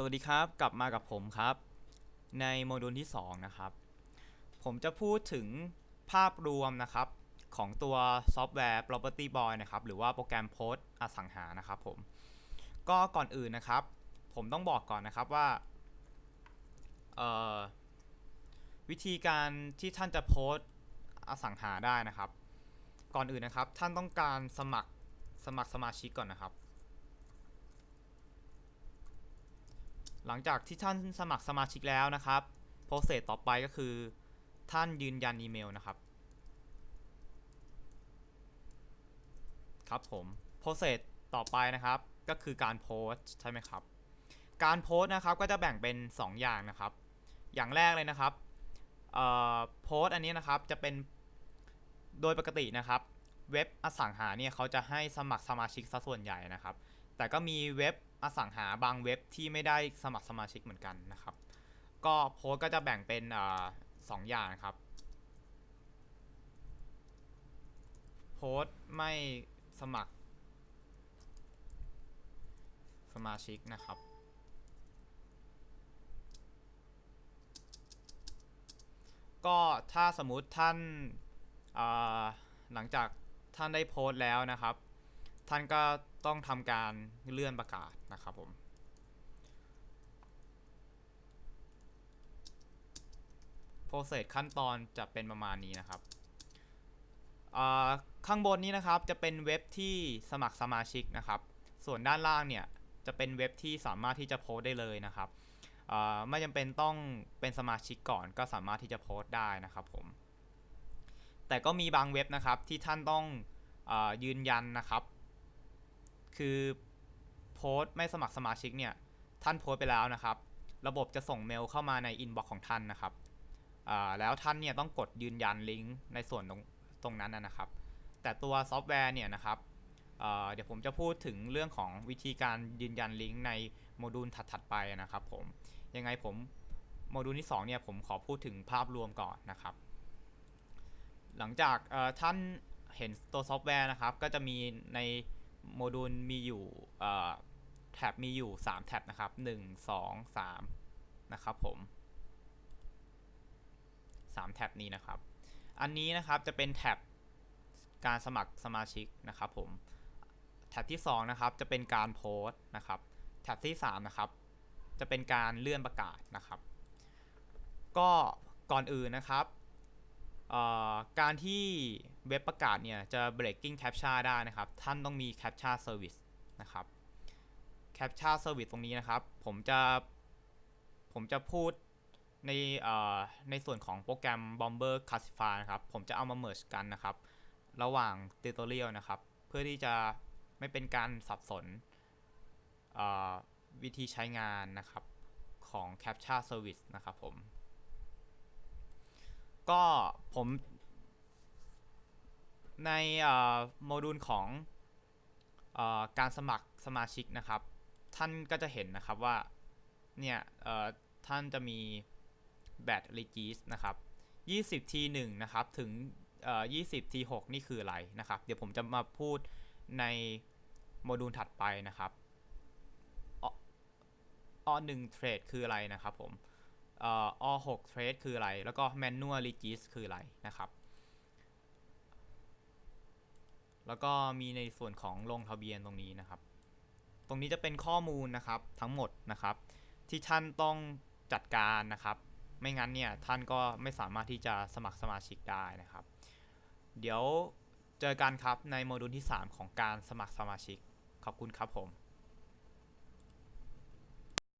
สวัสดีครับ กลับมากับผมครับ ในโมดูลที่ 2 นะครับ ผมจะพูดถึงภาพรวมนะครับ ของตัวซอฟต์แวร์ Property Boy นะครับ หรือว่าโปรแกรมโพสต์อสังหานะครับผม ก็ก่อนอื่นนะครับ ผมต้องบอกก่อนนะครับว่า วิธีการที่ท่านจะโพสต์อสังหาได้นะครับ ก่อนอื่นนะครับ ท่านต้องการสมัครสมัครสมาชิกก่อนนะครับ หลังจากที่ท่านสมัครสมาชิกแล้วนะครับโปรเซสต่อไปก็คือ ท่านยืนยันอีเมลนะครับ ครับผมโปรเซสต่อไปนะครับ ก็คือการโพสใช่ไหมครับ การโพสนะครับก็จะแบ่งเป็น 2 อย่างนะครับ อย่างแรกเลยนะครับเอ่อโพสอันนี้นะครับจะเป็นโดยปกตินะครับ เว็บอสังหาเนี่ยเขาจะให้สมัครสมาชิกซะส่วนใหญ่นะครับ แต่ก็มีเว็บ อสังหาบางเว็บที่ไม่ได้สมัครสมาชิกเหมือนกันนะครับ ก็โพสก็จะแบ่งเป็นอสองอย่างครับ โพสไม่สมัคร สมาชิกนะครับก็ถ้าสมมุติท่านาหลังจากท่านได้โพสต์แล้วนะครับ ท่านก็ ต้องทำการเลื่อนประกาศนะครับผมโปรเซสขั้นตอนจะเป็นประมาณนี้นะครับอ่าข้างบนนี้นะครับจะเป็นเว็บที่สมัครสมาชิกนะครับ ส่วนด้านล่างเนี่ยจะเป็นเว็บที่สามารถที่จะโพสต์ได้เลยนะครับอ่าไม่จำเป็นต้องเป็นสมาชิกก่อนก็สามารถที่จะโพสต์ได้นะครับผม แต่ก็มีบางเว็บนะครับที่ท่านต้องอายืนยันนะครับ คือโพสต์ไม่สมัครสมาชิกเนี่ย ท่านโพสต์ไปแล้วนะครับ ระบบจะส่งเมลเข้ามาในอินบ็อกซ์ของท่านนะครับแล้วท่านเนี่ยต้องกดยืนยันลิงก์ในส่วนตรงตรงนั้นนะครับ แต่ตัวซอฟต์แวร์เนี่ยนะครับเเดี๋ยวผมจะพูดถึงเรื่องของวิธีการยืนยันลิงก์ในโมดูลถัดๆไปนะครับผม ยังไงผมโมดูลที่2เนี่ยผมขอพูดถึงภาพรวมก่อนนะครับ หลังจากท่านเห็นตัวซอฟต์แวร์นะครับ ก็จะมีใน โมดูลมีอยู่แท็บมีอยู่ 3 แท็บนะครับ 1 2 3 นะครับผม 3 แท็บนี้นะครับ อันนี้นะครับจะเป็นแท็บการสมัครสมาชิกนะครับผม แท็บที่ 2 นะครับจะเป็นการโพสต์นะครับ แท็บที่ 3 นะครับ จะเป็นการเลื่อนประกาศนะครับ ก็ก่อนอื่นนะครับการที่ เว็บประกาศเนี่ยจะ breaking captcha ได้นะครับ ท่านต้องมี captcha service นะครับ captcha service ตรงนี้นะครับ ผมจะผมจะพูดในเอ่อในส่วนของโปรแกรม Bomber Classify นะครับ ผมจะเอามา merge กันนะครับ ระหว่าง tutorial นะครับ เพื่อที่จะไม่เป็นการสับสนวิธีใช้งานนะครับของ captcha service นะครับผม ก็ผม ในโมดูลของอการสมัครสมาชิกนะครับ ท่านก็จะเห็นนะครับว่าเนี่ยท่านจะมีแบต regis นะครับ20 t 1นะครับถึงเอ่อ20 t 6นี่คืออะไรนะครับ เดี๋ยวผมจะมาพูดในโมดูลถัดไปนะครับอ้อหนึ่งเทรดคืออะไรนะครับผมอ่อ all 6 trade คืออะไร แล้วก็ manual regis คืออะไรนะครับ แล้วก็มีในส่วนของลงทะเบียนตรงนี้นะครับ ตรงนี้จะเป็นข้อมูลนะครับทั้งหมดนะครับ ที่ท่านต้องจัดการนะครับ ไม่งั้นเนี่ยท่านก็ไม่สามารถที่จะสมัครสมาชิกได้นะครับ เดี๋ยวเจอกันครับในโมดูลที่ 3 ของการสมัครสมาชิก ขอบคุณครับผม